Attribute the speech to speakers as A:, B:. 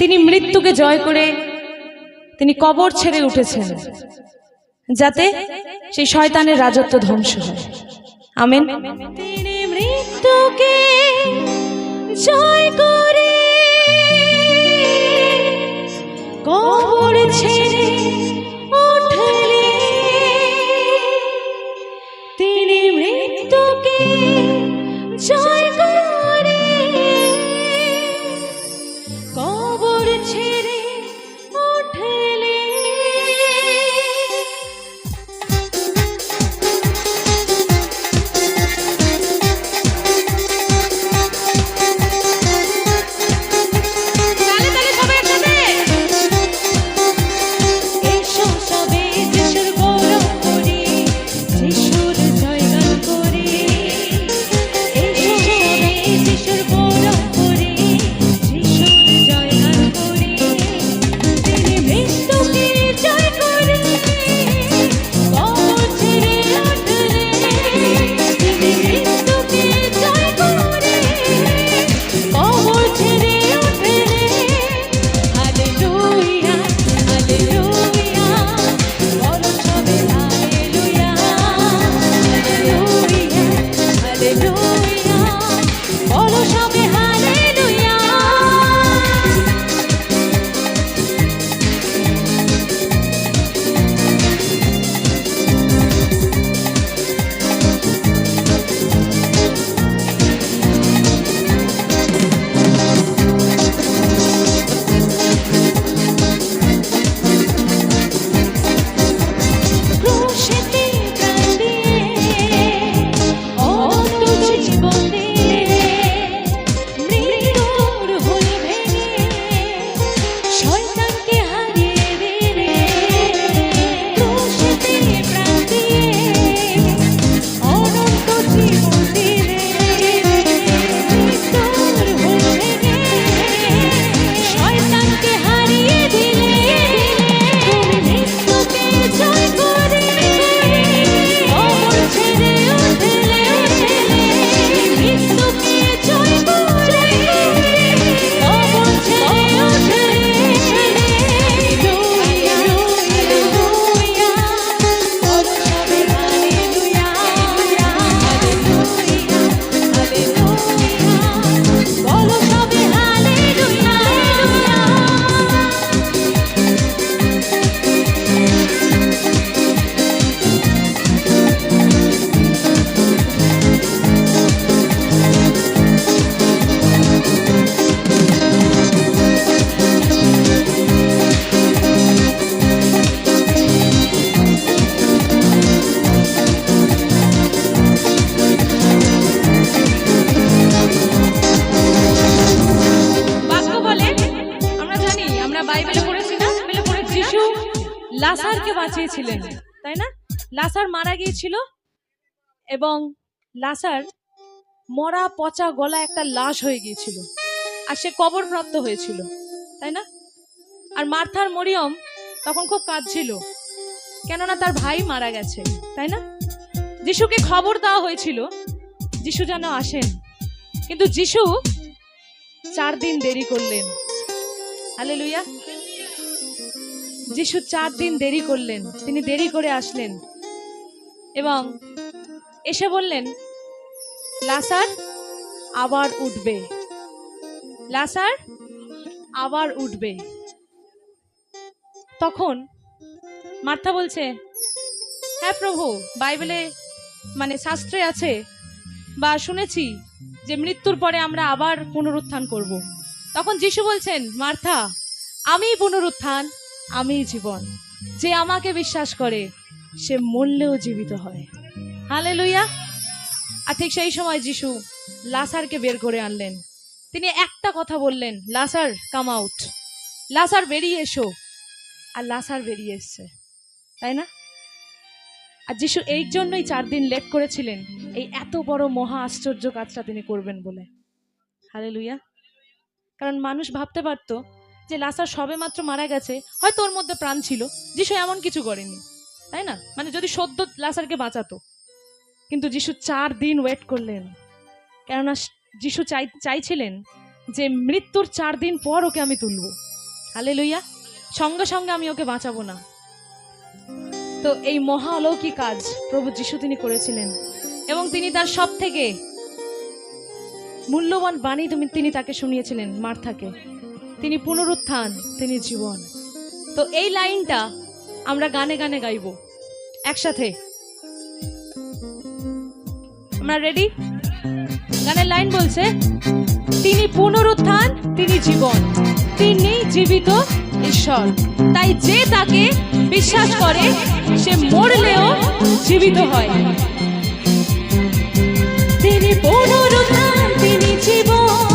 A: তিনি মৃত্যুকে জয় করে তিনি কবর ছেড়ে উঠেছেন, যাতে সেই শয়তানের রাজত্ব ধ্বংস হয়। আমেন। হালেলুয়া বলো লাসারকে তাই না? লাসার মারা গিয়েছিল এবং লাসার মরা পচা গলা একটা লাশ হয়ে গিয়েছিল আর সে কবরপ্রাপ্ত হয়েছিল, তাই না? আর মার্থার মরিয়ম তখন খুব কাঁদছিল, কেননা তার ভাই মারা গেছে, তাই না? যিশুকে খবর দেওয়া হয়েছিল, যিশু যেন আসেন, কিন্তু যিশু চার দিন দেরি করলেন। হালে লুইয়া যিশু চার দিন দেরি করলেন। তিনি দেরি করে আসলেন এবং এসে বললেন, লাসার আবার উঠবে। লাসার আবার উঠবে। তখন মার্থা বলছে হ্যাঁ প্রভু, বাইবেলে মানে শাস্ত্রে আছে বা শুনেছি যে মৃত্যুর পরে আমরা আবার পুনরুত্থান করব। তখন যিশু বলছেন, মার্থা আমি পুনরুত্থান আমি জীবন। যে আমাকে বিশ্বাস করে, সে মরলেও জীবিত হয়। হালে লুইয়া আর ঠিক সেই সময় যিশু লাসারকে বের করে আনলেন। তিনি একটা কথা বললেন, লাসার কাম আউট লাসার, বেরিয়ে এসো। আর লাসার বেরিয়ে এসছে। তাই না? আর যিশু এই জন্যই চার দিন লেট করেছিলেন, এই এত বড় মহা আশ্চর্য কাজটা তিনি করবেন বলে। হালে লুইয়া কারণ মানুষ ভাবতে পারতো যে লাসা সবে মাত্র মারা গেছে, হয়তো ওর মধ্যে প্রাণ ছিল, যিশু এমন কিছু করেনি। তাই না? মানে যদি সদ্য লাসারকে বাঁচাতো। কিন্তু যিশু চার দিন ওয়েট করলেন। কেননা যিশু চাই, চাইছিলেন যে মৃত্যুর চার দিন পর ওকে আমি তুলব। আলে লইয়া সঙ্গে সঙ্গে আমি ওকে বাঁচাবো না। তো এই মহা অলৌকিক কাজ প্রভু যিশু তিনি করেছিলেন। এবং তিনি তার সব থেকে মূল্যবান বাণী তুমি, তিনি তাকে শুনিয়েছিলেন মার্থাকে। তিনি পুনরুত্থান, তিনি জীবন। তো এই লাইনটা আমরা গানে গানে গাইব। একসাথে। আমরা রেডি গানের লাইন বলছে, তিনি পুনরুত্থান, তিনি জীবন। তিনি জীবিত ঈশ্বর। তাই যে তাকে বিশ্বাস করে, সে মরলেও জীবিত হয়। তিনি পুনরুত্থান, তিনি জীবন।